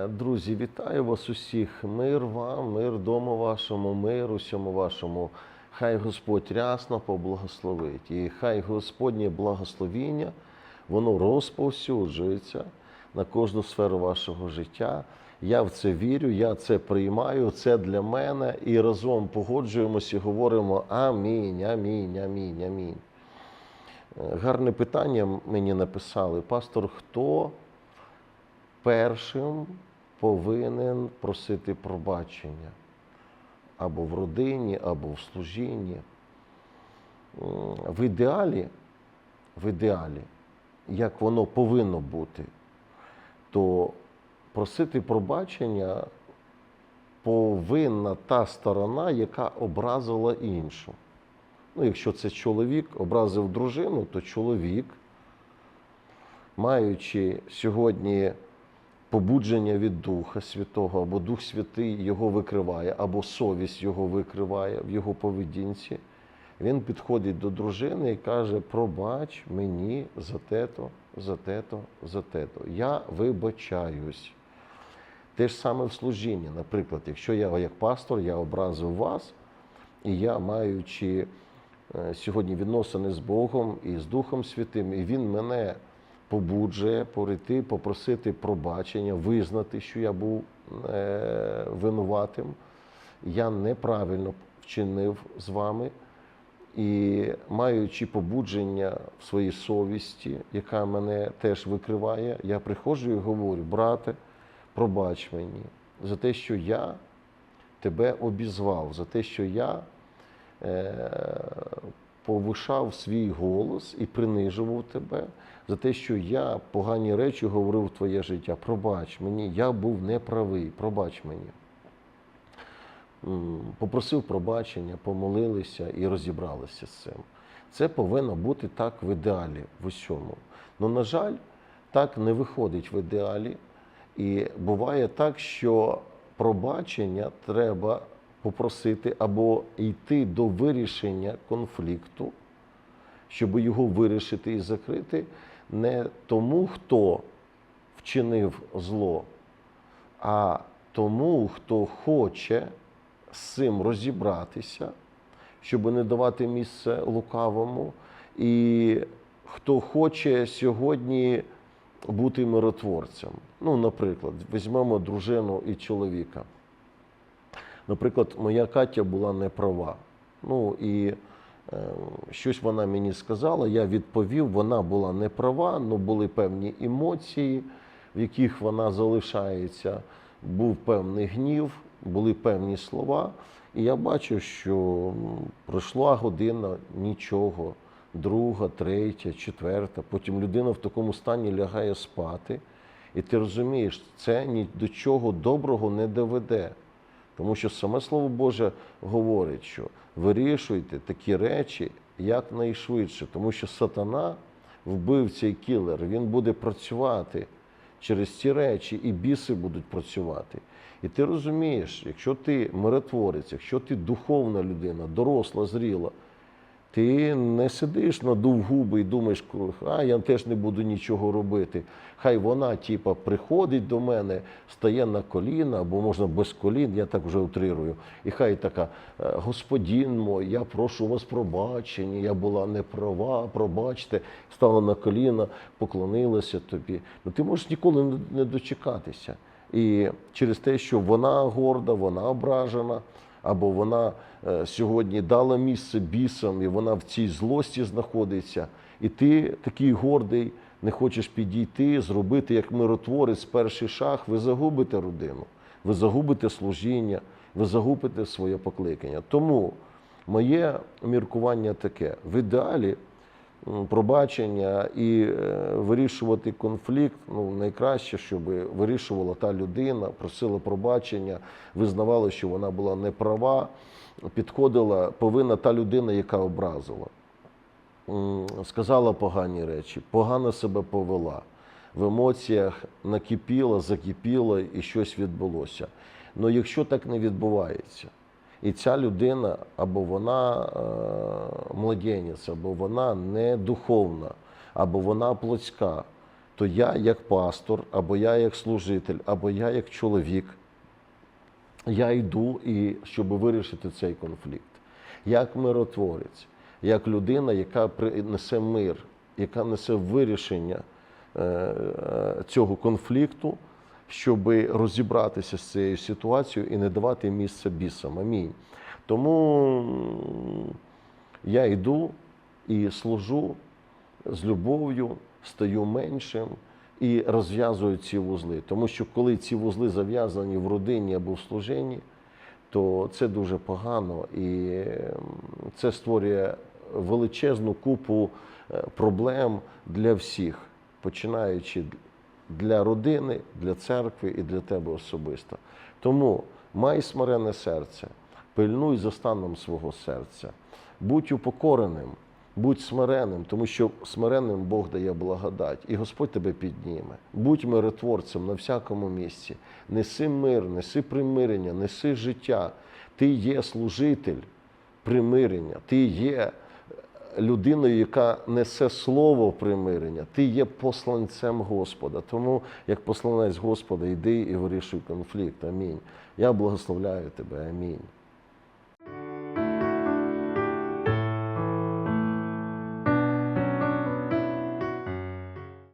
Е, Друзі, вітаю вас усіх. Мир вам, мир дому вашому, мир усьому вашому. Хай Господь рясно поблагословить. І хай Господнє благословіння, воно розповсюджується на кожну сферу вашого життя. Я в це вірю, я це приймаю, це для мене. І разом погоджуємося і говоримо амінь, амінь, амінь, амінь. Е, Гарне питання мені написали. Пастор, хто першим повинен просити пробачення або в родині, або в служінні. В ідеалі, в ідеалі, як воно повинно бути, то просити пробачення повинна та сторона, яка образила іншу. Ну, якщо це чоловік образив дружину, то чоловік, маючи сьогодні побудження від Духа Святого, або Дух Святий його викриває, або совість його викриває в його поведінці, він підходить до дружини і каже: пробач мені за те-то, за те-то, за те-то. Я вибачаюсь. Те ж саме в служінні. Наприклад, якщо я як пастор, я образив вас, і я, маючи е, сьогодні відносини з Богом і з Духом Святим, і Він мене побуджує прийти, попросити пробачення, визнати, що я був е, винуватим, я неправильно вчинив з вами. І маючи побудження в своїй совісті, яка мене теж викриває, я приходжу і говорю, брате, пробач мені за те, що я тебе обізвав, за те, що я е, повишав свій голос і принижував тебе, за те, що я погані речі говорив в твоє життя. Пробач мені, я був неправий, пробач мені. Попросив пробачення, помолилися і розібралися з цим. Це повинно бути так в ідеалі в усьому. Ну, на жаль, так не виходить в ідеалі. І буває так, що пробачення треба попросити або йти до вирішення конфлікту, щоб його вирішити і закрити, не тому, хто вчинив зло, а тому, хто хоче з цим розібратися, щоб не давати місце лукавому, і хто хоче сьогодні бути миротворцем. Ну, наприклад, візьмемо дружину і чоловіка. Наприклад, моя Катя була не права. Ну і е, щось вона мені сказала, я відповів, вона була не права, але були певні емоції, в яких вона залишається. Був певний гнів, були певні слова. І я бачу, що пройшла година нічого, друга, третя, четверта. Потім людина в такому стані лягає спати. І ти розумієш, це ні до чого доброго не доведе. Тому що саме Слово Боже говорить, що вирішуйте такі речі якнайшвидше, тому що сатана, вбивця і кілер, він буде працювати через ці речі, і біси будуть працювати. І ти розумієш, якщо ти миротворець, якщо ти духовна людина, доросла, зріла, ти не сидиш, надув губи і думаєш, а я теж не буду нічого робити. Хай вона, типа, приходить до мене, стає на коліна, або можна без колін, я так вже утрирую. І хай така, «Е, Господин мой, я прошу вас пробачення, я була не права, пробачте, стала на коліна, поклонилася тобі. Ну ти можеш ніколи не дочекатися. І через те, що вона горда, вона ображена, або вона е, сьогодні дала місце бісам, і вона в цій злості знаходиться, і ти такий гордий, не хочеш підійти, зробити як миротворець перший шаг, ви загубите родину, ви загубите служіння, ви загубите своє покликання. Тому моє міркування таке: в ідеалі пробачення і е, вирішувати конфлікт, ну найкраще, щоб вирішувала та людина, просила пробачення, визнавала, що вона була неправа, підходила, повинна та людина, яка образила. Сказала погані речі, погано себе повела. В емоціях накипіла, закипіла і щось відбулося. Ну якщо так не відбувається, і ця людина або вона е, младенець, або вона не духовна, або вона плотська, то я як пастор, або я як служитель, або я як чоловік, я йду і щоб вирішити цей конфлікт. Як миротворець, як людина, яка при- несе мир, яка несе вирішення е, е, цього конфлікту, щоб розібратися з цією ситуацією і не давати місце бісам. Амінь. Тому я йду і служу з любов'ю, стаю меншим і розв'язую ці вузли. Тому що коли ці вузли зав'язані в родині або в служенні, то це дуже погано і це створює величезну купу е, проблем для всіх, починаючи для родини, для церкви і для тебе особисто. Тому май смирене серце, пильнуй за станом свого серця, будь упокореним, будь смиренним, тому що смиренним Бог дає благодать, і Господь тебе підніме. Будь миротворцем на всякому місці. Неси мир, неси примирення, неси життя. Ти є служитель примирення, ти є людиною, яка несе слово примирення, ти є посланцем Господа. Тому, як посланець Господа, йди і вирішуй конфлікт. Амінь. Я благословляю тебе. Амінь.